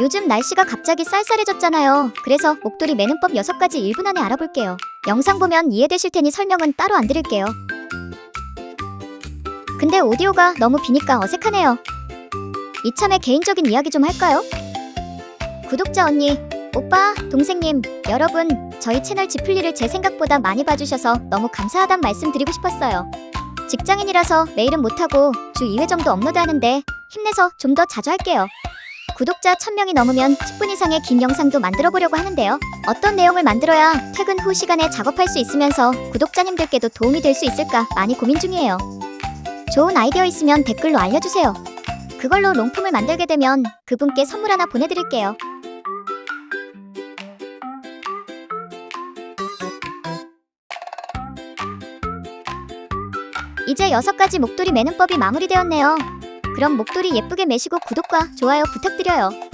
요즘 날씨가 갑자기 쌀쌀해졌잖아요. 그래서 목도리 매는 법 6가지 1분 안에 알아볼게요. 영상 보면 이해되실 테니 설명은 따로 안 드릴게요. 근데 오디오가 너무 비니까 어색하네요. 이참에 개인적인 이야기 좀 할까요? 구독자 언니, 오빠, 동생님, 여러분, 저희 채널 지플리를 제 생각보다 많이 봐주셔서 너무 감사하단 말씀 드리고 싶었어요. 직장인이라서 매일은 못하고 주 2회 정도 업로드하는데 힘내서 좀 더 자주 할게요. 구독자 1000명이 넘으면 10분 이상의 긴 영상도 만들어 보려고 하는데요. 어떤 내용을 만들어야 퇴근 후 시간에 작업할 수 있으면서 구독자님들께도 도움이 될 수 있을까 많이 고민 중이에요. 좋은 아이디어 있으면 댓글로 알려주세요. 그걸로 롱품을 만들게 되면 그분께 선물 하나 보내드릴게요. 이제 여섯 가지 목도리 매는 법이 마무리되었네요. 그럼 목도리 예쁘게 매시고 구독과 좋아요 부탁드려요.